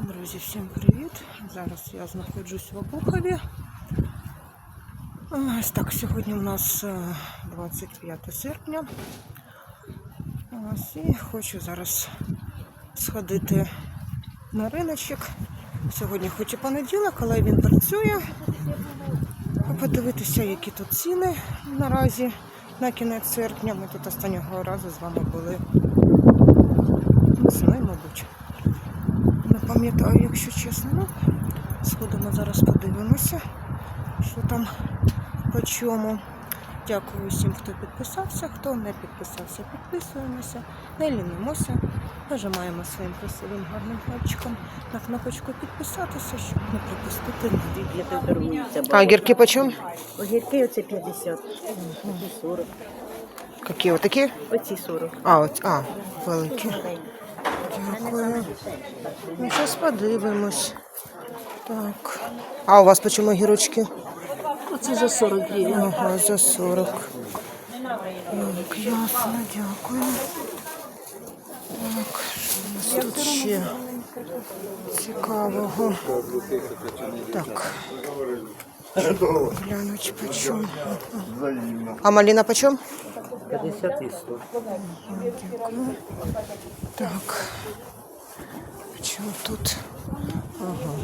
Друзі, всім привіт! Зараз я знаходжусь в Обухові. Ось так, сьогодні у нас е, 25 серпня. Ось, і хочу зараз сходити на риночок. Сьогодні хоч і понеділок, але він працює. Подивитися, які тут ціни наразі на кінець серпня. Ми тут останнього разу з вами були. Весною, мабуть. Не пам'ятаю, якщо чесно. Ну, сходимо зараз, подивимося, що там по чому. Дякую всім, хто підписався. Хто не підписався, підписуємося, не лінимося. Нажимаємо своїм красивим гарним пальчиком на кнопочку підписатися, щоб не пропустити нові. А гірки по чому? Огірки оце 50, оці 40, Які отакі? оці 40. А, от, а, великі. Дякую. Ну, зараз подивимось. Так. А у вас по чому гірочки? Оці за 40 гривень. Ага, за 40. Так, ясно, дякую. Так, що у нас тут ще цікавого? Так. Глянуть по чому. А малина по чому? 50 і 100. Дякую. Так. Чому тут? Ага.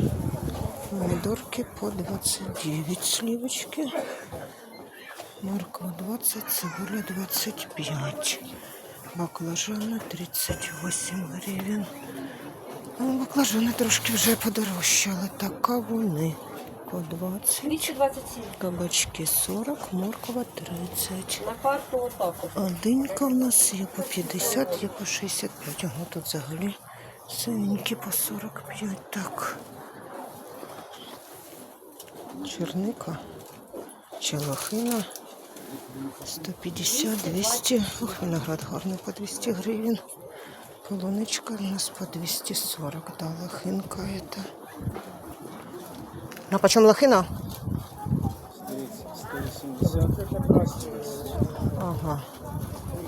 Помидорки по 29 сливочки. Морква 20, цибуля 25. Баклажани 38 гривень. Ну, баклажани трошки вже подорожчали. Так, кавуни по 20. 227. Кабачки 40, морква 30. На карту отак. от. А в нас є по 50, є по 65. Ага, тут взагалі синенькі по 45. Так. Черника, челохина 150, 200. Ох, виноград гарний по 200 гривень. Полуничка у нас по 240. Да, лохинка это. А почем лохина? Ага.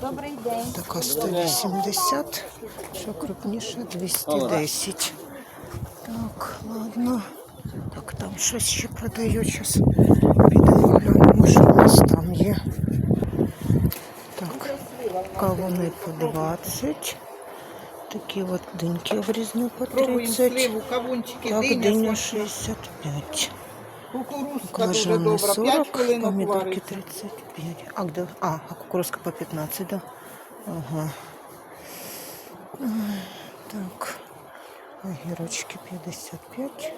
Добрий день. Така 180, що крупніше 210. Так, ладно. Так, там щось ще продають. Зараз підемо глянемо, що у нас там є. Так, кавуни по 20. Такі от диньки обрізні по 30. сливу, кавунчики, Так, диня, диня смачна. 65. кукурузка дуже добра, 40, хвилин помідорки 35. А, де? А, а кукурузка по 15, да? Ага. Так. Огірочки 55.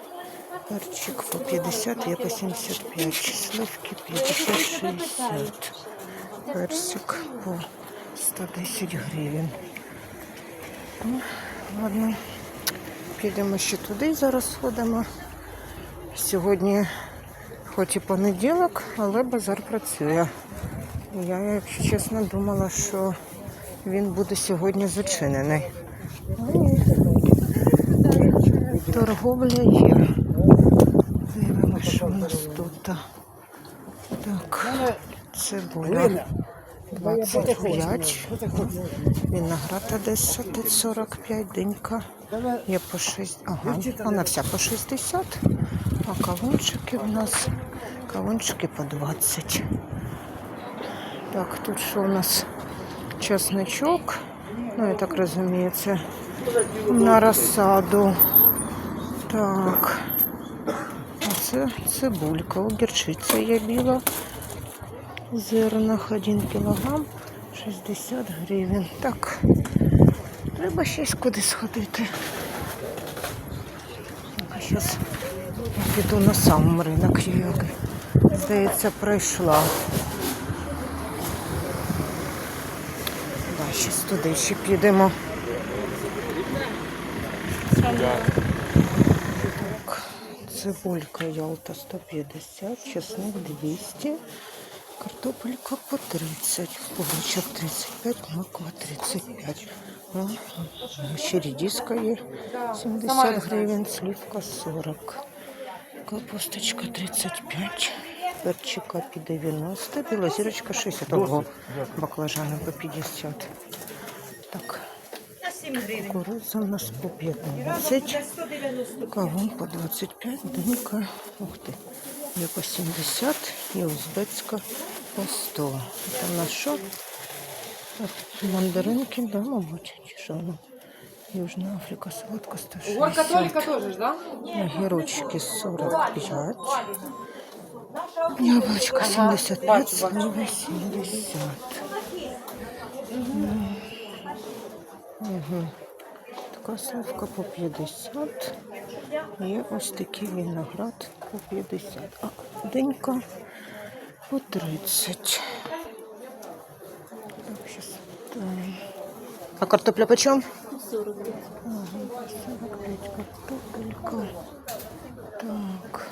Перчик по 50, є по 75. Сливки 50-60. Персик по 110 гривень. Ну, ладно. Підемо ще туди зараз сходимо. Сьогодні хоч і понеділок, але базар працює. Я, якщо чесно, думала, що він буде сьогодні зачинений. Ну, Торговля є. Дивимося, що у нас тут. Так, цибуля 25, виноград Одеса 45, динька є по 6, ага, вона вся по 60, а кавунчики в нас, кавунчики по 20. Так, тут що у нас чесничок, ну я так розумію, це на розсаду. Так, а це цибулька, огірчиця є біла. Зернах 1 кілограм 60 гривень. Так, треба щось куди сходити. А зараз піду на сам ринок. Як, здається, пройшла. Да, щось туди ще підемо. Цибулька Ялта 150, чесник 200. Картопелька по 30, овочок 35, морква 35. Ну, ще редиска є. 70 гривень, сливка 40. Капусточка 35, перчика по 90, білозірочка 60, ого, баклажани по 50. Так, кукурудза у нас по 15. Кавун по 25, динька, ух ти, є по 70 і узбецька по 100. Це в нас що? Мандаринки, да, мабуть, чи що воно? Южна Африка, солодка 160. тоже ж, да? Огірочки 45. Яблочко 75, сливи 70. Угу. Така сливка по 50. І ось такий виноград по 50. А денька по 30. Так, щас. так. А картопля почем? 40 Ага, 45 картопелька. Так.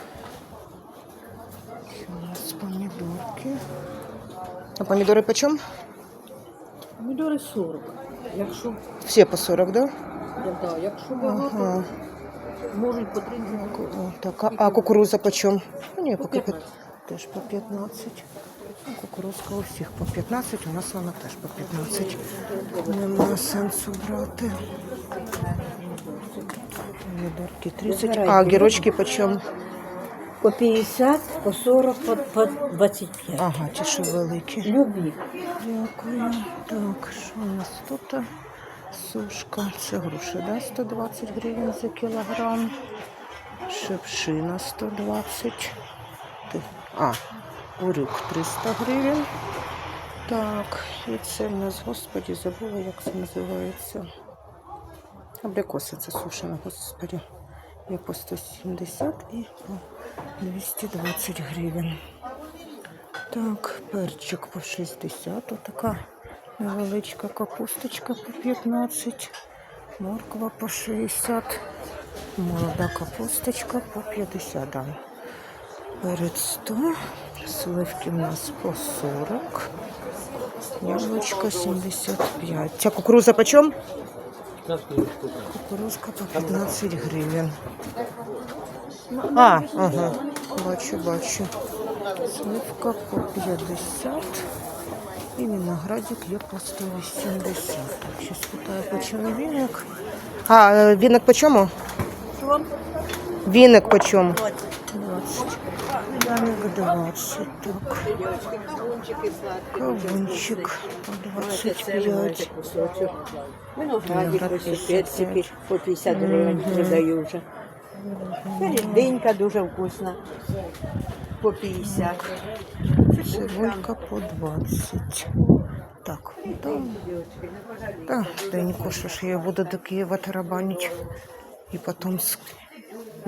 Що у нас помідорки? А помідори почем? Помідори 40. Якщо, Все по 40, да? да, якщо багато, Ага. можуть по 30. Ку- о, Так, а, а кукуруза почем? Ну, ні, По поки 15. Теж по 15. Ну, Кукурузка у всіх по 15, у нас вона теж по 15. Немає сенсу брати. Помідорки 30. А огірочки почем? По 50, по 40, по, по 25. Ага, ті, що великі. Любі. Дякую. Так, що у нас тут? Сушка. Це груші, да? 120 гривень за кілограм. Шипшина 120. Ти- А, урюк 300 гривень. Так, і це в нас, господі, забула, як це називається. Абрикоси це сушена, господі. Є по 170 і по 220 гривень. Так, перчик по 60. Отака невеличка капусточка по 15. Морква по 60. Молода капусточка по 50. Да. Перед 100. Сливки в нас по 40. Яблучко 75. Ця кукуруза почем? Кукурузка по 15 гривень. А, ага. Бачу, бачу. Сливка по 50. І виноградик є по 180. Так, зараз питаю, по чому віник. А, е, віник по чому? Віник по чому? 20. Віник 20. Так. Кавунчик по 25. Виноградик, Виноград ось 55. персики по 50 гривень продаю вже. Серединка дуже вкусна. По 50. Цибулька по 20. Так, ну там. Да, Деньку, що ж я буду до Києва тарабанить. І потім с-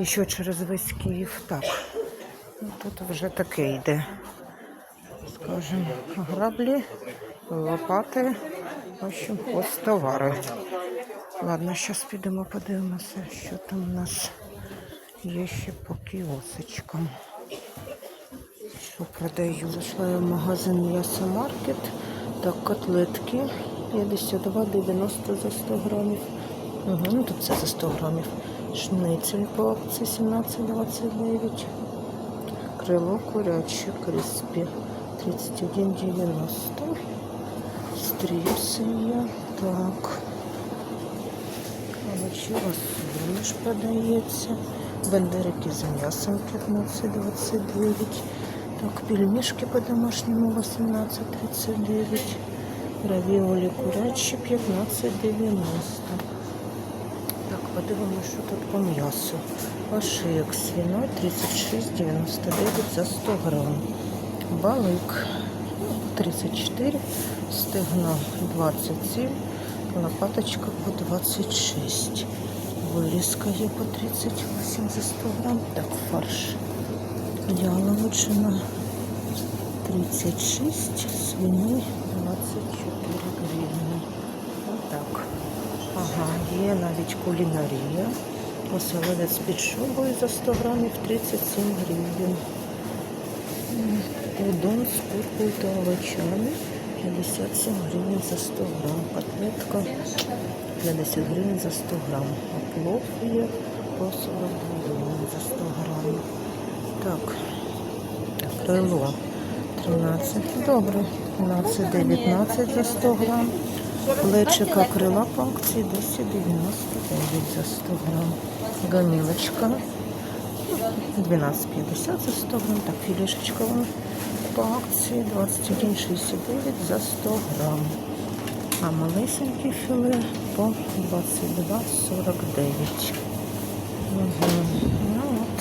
ще через весь Київ. Так. Тут вже таке йде. Скажем, граблі, лопати, в ось товари. Ладно, зараз підемо подивимося, що там у нас є ще по кіосочкам. Що продаю? Зайшла я в магазин м'ясомаркет. Так, котлетки 52,90 за 100 грамів. Угу, ну тут це за 100 грамів. Шницель по акції 17,29. Крило куряче кріспі 31,90. Стріпси є. Так. Овочева суміш продається. Бендерики з м'ясом 15,29. Так, пельмешки по-домашньому 18,39. Равіолі курячі 15,90. Так, подивимося, що тут по м'ясу. Ошийок свиной 36,99 за 100 грам. Балик 34, стегно 27, лопаточка по 26. Вирізка є по 38 за 100 грам. Так, фарш. Яловичина 36, свиний 24 гривні. Отак. Ага, є навіть кулінарія. Оселедець під шубою за 100 грамів 37 гривень. Удон з куркою та овочами 57 гривень за 100 грам. Котлетка 50 гривень за 100 грам. А плов є по 42 гривень за 100 грамів. Так, крило 13. Добре. 13,19 за 100 грам. Плечика крила по акції 10,99 за 100 грам. Гомілочка. 12,50 за 100 грам. Так, філішечка по акції 21,69 за 100 грам. А малесеньке філе по 22,49. Угу. Ну от,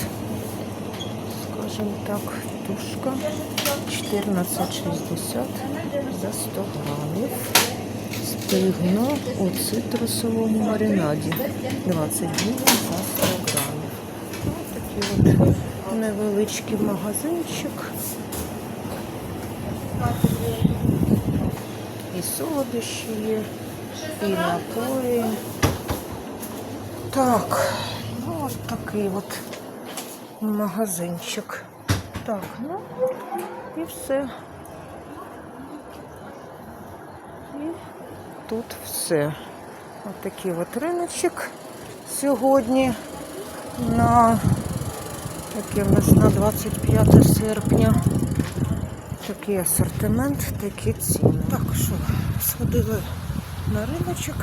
скажем так, тушка 14,60 за 100 грамів. Стигно у цитрусовому маринаді 20 гривень за 100 грамів. Ось такий от невеличкий магазинчик. І солодощі є, і напої. Так, ну ось такий от магазинчик. Так, ну і все. Тут все. Ось такий от риночок сьогодні на який в нас на 25 серпня. Такий асортимент, такі ціни. Так, що, сходили на риночок,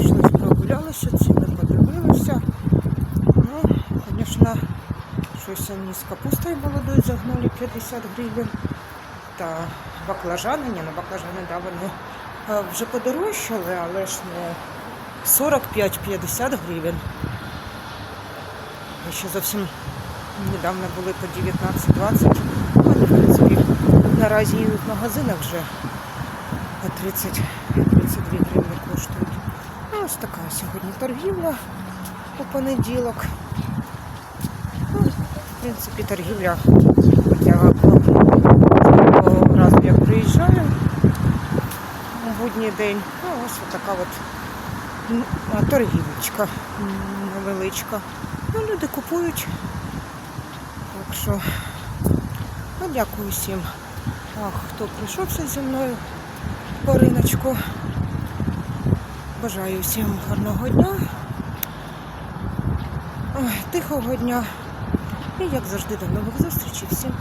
щось прогулялися, ціни подивилися. Ну, звісно, щось вони з капустою молодою загнули 50 гривень. Та баклажани, ні, ну баклажани, да, вони вже подорожчали, але ж не 45-50 гривень. Ще зовсім недавно були по 19-20. Вони, в принципі, наразі і в магазинах вже по 30-32 гривні коштують. Ну, ось така сьогодні торгівля у понеділок. Ну, в принципі, торгівля, хоча раз я приїжджаю будній день. Ну, ось така от торгівочка невеличка. Ну, люди купують. Так що, ну, дякую всім, хто прийшовся зі мною по риночку. Бажаю всім гарного дня, тихого дня. І як завжди до нових зустрічей. Всім.